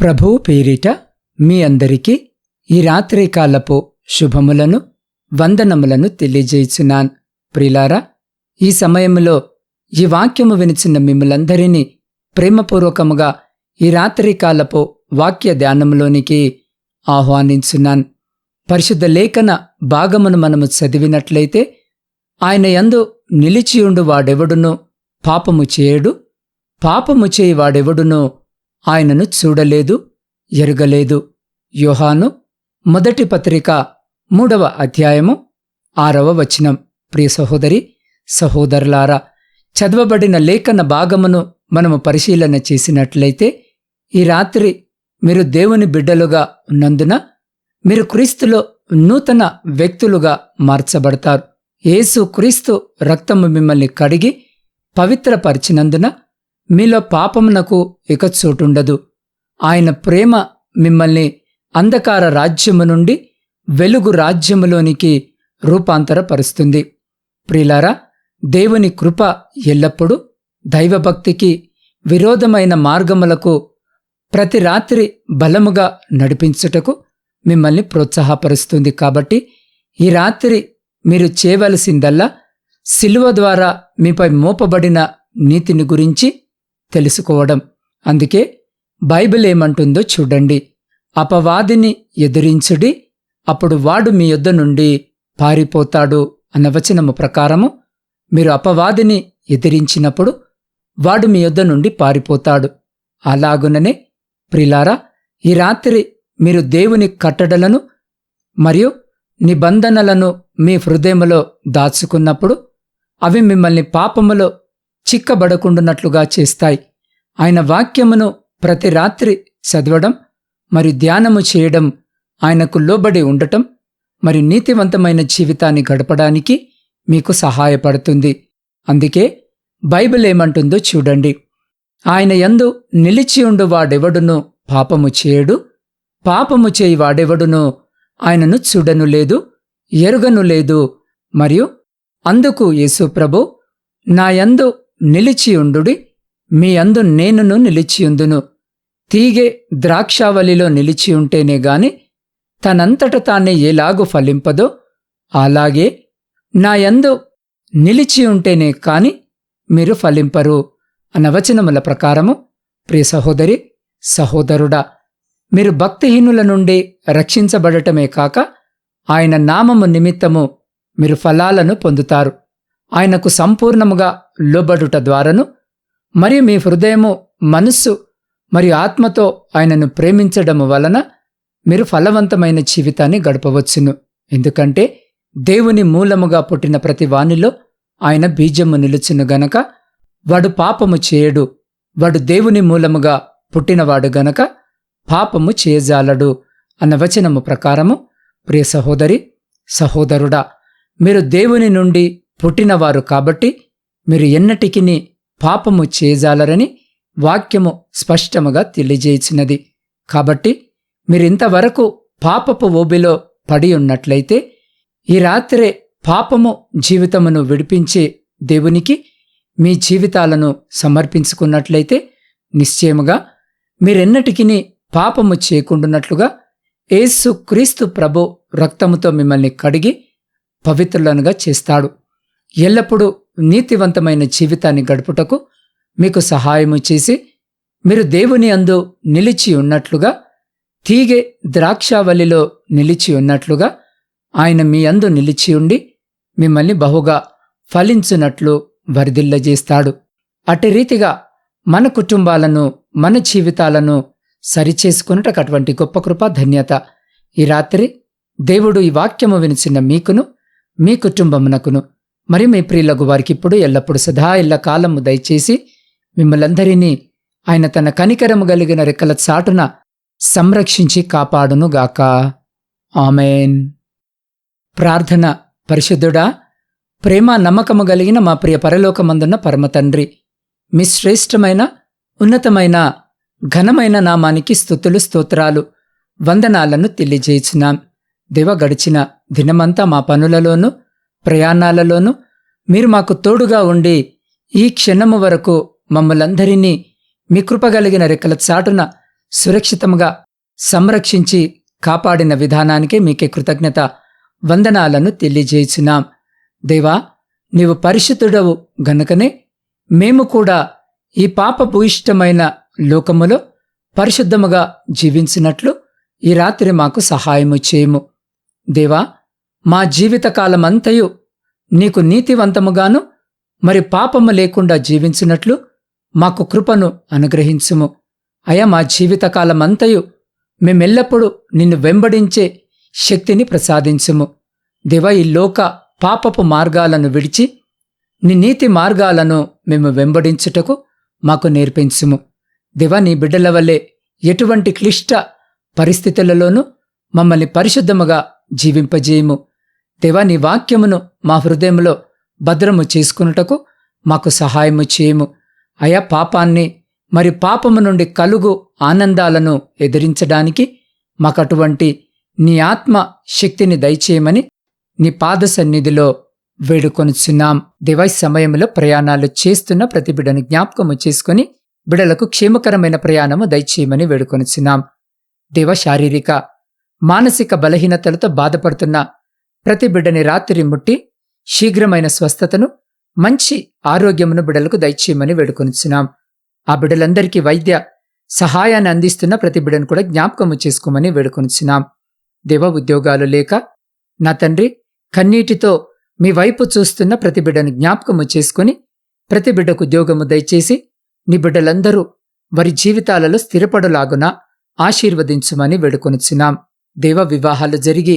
ప్రభువు పేరిట మీ అందరికీ ఈ రాత్రికాలపు శుభములను వందనములను తెలియజేయుచున్నాను. ప్రిలారా ఈ సమయంలో ఈ వాక్యము వినిచిన మిమ్మలందరినీ ప్రేమపూర్వకముగా ఈ రాత్రికాలపు వాక్య ధ్యానంలోనికి ఆహ్వానించున్నాను. పరిశుద్ధ లేఖన భాగమును మనము చదివినట్లయితే ఆయన యందు నిలిచియుండు వాడెవడును పాపము చేయడు. పాపము చేయి వాడెవడునో ఆయనను చూడలేదు ఎరగలేదు. యోహాను మొదటి పత్రిక మూడవ అధ్యాయము ఆరవ వచనం. ప్రియ సహోదరి సహోదరులారా చదవబడిన లేఖన భాగమును మనము పరిశీలన చేసినట్లయితే ఈ రాత్రి మీరు దేవుని బిడ్డలుగా ఉన్నందున మీరు క్రీస్తులో నూతన వ్యక్తులుగా మార్చబడతారు. యేసు క్రీస్తు రక్తము మిమ్మల్ని కడిగి పవిత్రపరిచినందున మీలో పాపమునకు ఇక చోటుండదు. ఆయన ప్రేమ మిమ్మల్ని అంధకార రాజ్యము నుండి వెలుగు రాజ్యములోనికి రూపాంతరపరుస్తుంది. ప్రిలారా దేవుని కృప ఎల్లప్పుడూ దైవభక్తికి విరోధమైన మార్గములకు ప్రతి రాత్రి బలముగా నడిపించుటకు మిమ్మల్ని ప్రోత్సాహపరుస్తుంది. కాబట్టి ఈ రాత్రి మీరు చేయవలసిందల్లా శిలువ ద్వారా మీపై మోపబడిన నీతిని గురించి తెలుసుకోవడం. అందుకే బైబిల్ ఏమంటుందో చూడండి. అపవాదిని ఎదిరించుడి అప్పుడు వాడు మీ యొద్ద నుండి పారిపోతాడు అన్న వచనము ప్రకారము మీరు అపవాదిని ఎదిరించినప్పుడు వాడు మీ యొద్ద నుండి పారిపోతాడు. అలాగుననే ప్రిలారా ఈ రాత్రి మీరు దేవుని కట్టడలను మరియు నిబంధనలను మీ హృదయములో దాచుకున్నప్పుడు అవి మిమ్మల్ని పాపములో చిక్కబడకుండునట్లుగా చేస్తాయి. ఆయన వాక్యమును ప్రతి రాత్రి చదవడం మరి ధ్యానము చేయడం ఆయనకు లోబడి ఉండటం మరి నీతివంతమైన జీవితాన్ని గడపడానికి మీకు సహాయపడుతుంది. అందుకే బైబిల్ ఏమంటుందో చూడండి. ఆయన యందు నిలిచి ఉండు వాడెవడును పాపము చేయడు పాపము చేయి వాడెవడును ఆయనను చూడను లేదు ఎరుగను లేదు. మరియు అందుకు యేసు ప్రభు నా యందు నిలిచియుండుడి. మీ అందు నేనును నిలిచియుందును. తీగే ద్రాక్షావళిలో నిలిచియుంటేనే గాని తనంతట తానే ఎలాగు ఫలింపదో అలాగే నా యందు నిలిచియుంటేనే కాని మీరు ఫలింపరు అన్న వచనముల ప్రకారము. ప్రియ సహోదరి సహోదరుడా మీరు భక్తిహీనుల నుండి రక్షించబడటమే కాక ఆయన నామము నిమిత్తము మీరు ఫలాలను పొందుతారు. ఆయనకు సంపూర్ణముగా లోబడుట ద్వారాను. మరియు మీ హృదయము మనస్సు మరియు ఆత్మతో ఆయనను ప్రేమించడము వలన మీరు ఫలవంతమైన జీవితాన్ని గడపవచ్చును. ఎందుకంటే దేవుని మూలముగా పుట్టిన ప్రతి వానిలో ఆయన బీజము నిలుచును గనక వాడు పాపము చేయడు. వాడు దేవుని మూలముగా పుట్టినవాడు గనక పాపము చేయజాలడు అన్న వచనము ప్రకారము ప్రియ సహోదరి సహోదరుడా మీరు దేవుని నుండి పుట్టినవారు కాబట్టి మీరు ఎన్నటికిని పాపము చేయజాలరని వాక్యము స్పష్టముగా తెలియజేసినది. కాబట్టి మీరింతవరకు పాపపు ఓబిలో పడి ఉన్నట్లయితే ఈ రాత్రే పాపము జీవితమును విడిపించే దేవునికి మీ జీవితాలను సమర్పించుకున్నట్లయితే నిశ్చయముగా మీరెన్నటికీ పాపము చేయకుండునట్లుగా ఏసు క్రీస్తు ప్రభు రక్తముతో మిమ్మల్ని కడిగి పవిత్రులనుగా చేస్తాడు. ఎల్లప్పుడూ నీతివంతమైన జీవితాన్ని గడుపుటకు మీకు సహాయము చేసి మీరు దేవుని అందు నిలిచి ఉన్నట్లుగా తీగే ద్రాక్షావళిలో నిలిచి ఉన్నట్లుగా ఆయన మీ అందు నిలిచి ఉండి మిమ్మల్ని బహుగా ఫలించునట్లు వరిదిల్లజేస్తాడు. అటు రీతిగా మన కుటుంబాలను మన జీవితాలను సరిచేసుకున్నటకు అటువంటి గొప్ప కృప ధన్యత ఈ రాత్రి దేవుడు ఈ వాక్యము వినిచిన మీకును మీ కుటుంబమునకును. మరి మీ ప్రియులకు వారికి ఇప్పుడు ఎల్లప్పుడు సదా ఇళ్ళ కాలము దయచేసి మిమ్మలందరినీ ఆయన తన కనికరము కలిగిన రెక్కల చాటున సంరక్షించి కాపాడునుగాక ఆమెన్. ప్రార్థన పరిశుద్ధుడా ప్రేమ నమ్మకము కలిగిన మా ప్రియ పరలోకమందున్న పరమతండ్రి మీ శ్రేష్టమైన ఉన్నతమైన ఘనమైన నామానికి స్థుతులు స్తోత్రాలు వందనాలను తెలియజేయుచున్నాం. దేవ గడిచిన దినమంతా మా పనులలోనూ ప్రయాణాలలోనూ మీరు మాకు తోడుగా ఉండి ఈ క్షణము వరకు మమ్మలందరినీ మీ కృపగలిగిన రెక్కల చాటున సురక్షితంగా సంరక్షించి కాపాడిన విధానానికే మీకే కృతజ్ఞత వందనాలను తెలియజేయుచున్నాం. దేవా నీవు పరిశుద్ధుడవు గనుకనే మేము కూడా ఈ పాప భూయిష్టమైన లోకములో పరిశుద్ధముగా జీవించినట్లు ఈ రాత్రి మాకు సహాయము చేయము. దేవా మా జీవితకాలమంతయు నీకు నీతివంతముగాను మరి పాపము లేకుండా జీవించినట్లు మాకు కృపను అనుగ్రహించుము. అయా మా జీవితకాలమంతయు మేమెల్లప్పుడూ నిన్ను వెంబడించే శక్తిని ప్రసాదించుము. దివ ఈ లోక పాపపు మార్గాలను విడిచి నీ నీతి మార్గాలను మేము వెంబడించుటకు మాకు నేర్పించుము. దివ నీ బిడ్డల వల్లే ఎటువంటి క్లిష్ట పరిస్థితులలోనూ మమ్మల్ని పరిశుద్ధముగా జీవింపజేయము. దేవా నీ వాక్యమును మా హృదయంలో భద్రము చేసుకున్నటకు మాకు సహాయము చేయము. అయా పాపాన్ని మరి పాపము నుండి కలుగు ఆనందాలను ఎదిరించడానికి మాకు అటువంటి నీ ఆత్మ శక్తిని దయచేయమని నీ పాద సన్నిధిలో వేడుకొనుచున్నాం. దివై సమయంలో ప్రయాణాలు చేస్తున్న ప్రతి బిడను జ్ఞాపకము చేసుకుని బిడలకు క్షేమకరమైన ప్రయాణము దయచేయమని వేడుకొనుచున్నాం. దేవ శారీరక మానసిక బలహీనతలతో బాధపడుతున్న ప్రతి బిడ్డని రాత్రి ముట్టి శీఘ్రమైన స్వస్థతను మంచి ఆరోగ్యమును బిడలకు దయచేయమని వేడుకొనిచున్నాం. ఆ బిడ్డలందరికీ వైద్య సహాయాన్ని అందిస్తున్న ప్రతి బిడ్డను కూడా జ్ఞాపకము చేసుకోమని వేడుకొనిచున్నాం. దేవ ఉద్యోగాలు లేక నా తండ్రి కన్నీటితో మీ వైపు చూస్తున్న ప్రతి బిడ్డను జ్ఞాపకము చేసుకుని ప్రతి బిడ్డకు ఉద్యోగము దయచేసి నీ బిడ్డలందరూ వారి జీవితాలలో స్థిరపడలాగున ఆశీర్వదించుమని వేడుకొనిచున్నాం. దేవ వివాహాలు జరిగి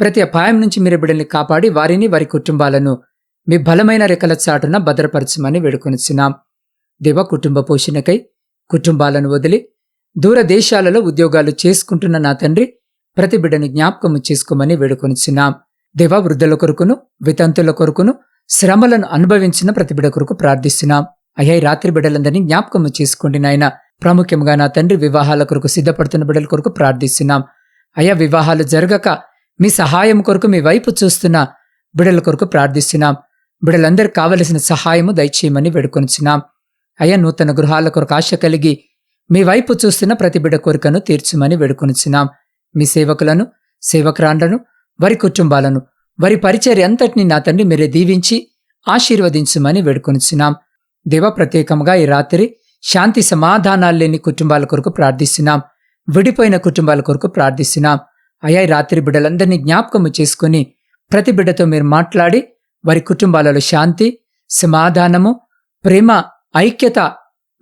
ప్రతి అపాయం నుంచి మీరు బిడ్డల్ని కాపాడి వారిని వారి కుటుంబాలను మీ బలమైన రెక్కల చాటున భద్రపరచమని వేడుకొనిచున్నాం. దివ కుటుంబ పోషణకై కుటుంబాలను వదిలి దూరదేశాలలో ఉద్యోగాలు చేసుకుంటున్న నా తండ్రి ప్రతి బిడ్డను జ్ఞాపకము చేసుకోమని వేడుకొనిచున్నాం. దేవ వృద్ధుల కొరకును వితంతుల కొరకును శ్రమలను అనుభవించిన ప్రతి బిడ్డ కొరకు ప్రార్థిస్తున్నాం. అయ్యా రాత్రి బిడ్డలందరినీ జ్ఞాపకము చేసుకోండి నాయన. ప్రాముఖ్యంగా నా తండ్రి వివాహాల కొరకు సిద్ధపడుతున్న బిడ్డల కొరకు ప్రార్థిస్తున్నాం. అయ్యా వివాహాలు జరగక మీ సహాయం కొరకు మీ వైపు చూస్తున్న బిడల కొరకు ప్రార్థిస్తున్నాం. బిడలందరికి కావలసిన సహాయము దయచేయమని వేడుకొనిచున్నాం. అయ్యా నూతన గృహాల కొరకు ఆశ కలిగి మీ వైపు చూస్తున్న ప్రతి బిడ కోరికను తీర్చమని వేడుకొనిచున్నాం. మీ సేవకులను సేవకురాండ్లను వారి కుటుంబాలను వారి పరిచర్య అంతటిని నా తండ్రి మీరే దీవించి ఆశీర్వదించమని వేడుకొనిచున్నాం. దేవ ప్రత్యేకంగా ఈ రాత్రి శాంతి సమాధానాలు లేని కుటుంబాల కొరకు ప్రార్థిస్తున్నాం. విడిపోయిన కుటుంబాల కొరకు ప్రార్థిస్తున్నాం. అయ్యా రాత్రి బిడ్డలందరినీ జ్ఞాపకము చేసుకుని ప్రతి బిడ్డతో మీరు మాట్లాడి వారి కుటుంబాలలో శాంతి సమాధానము ప్రేమ ఐక్యత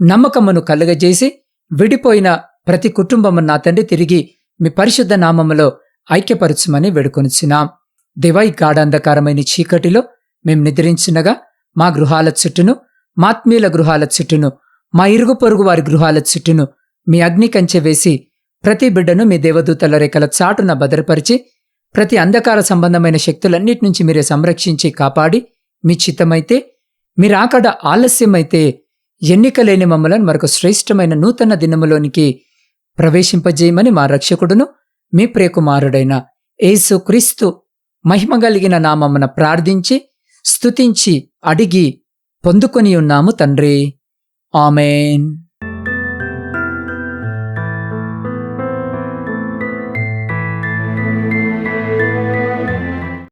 నమ్మకమును కలుగజేసి విడిపోయిన ప్రతి కుటుంబము నా తండ్రి తిరిగి మీ పరిశుద్ధ నామములో ఐక్యపరచుమని వేడుకొనిచున్నాం. దివై గాఢాంధకారమైన చీకటిలో మేం నిద్రించినగా మా గృహాల చుట్టూను మాత్మీయుల గృహాల చుట్టూను మా ఇరుగు పొరుగు వారి గృహాల చుట్టూను మీ అగ్ని కంచె వేసి ప్రతి బిడ్డను మీ దేవదూతల రేఖల చాటున భద్రపరిచి ప్రతి అంధకార సంబంధమైన శక్తులన్నిటి నుంచి మీరే సంరక్షించి కాపాడి మీ చిత్తమైతే మీరాకడ ఆలస్యమైతే ఎన్నికలేని మమ్మలను మరొక శ్రేష్టమైన నూతన దినములోనికి ప్రవేశింపజేయమని మా రక్షకుడును మీ ప్రియకుమారుడైన యేసు క్రీస్తు మహిమ కలిగిన నామమ్మన ప్రార్థించి స్తుతించి అడిగి పొందుకొని ఉన్నాము తండ్రి. ఆమెన్.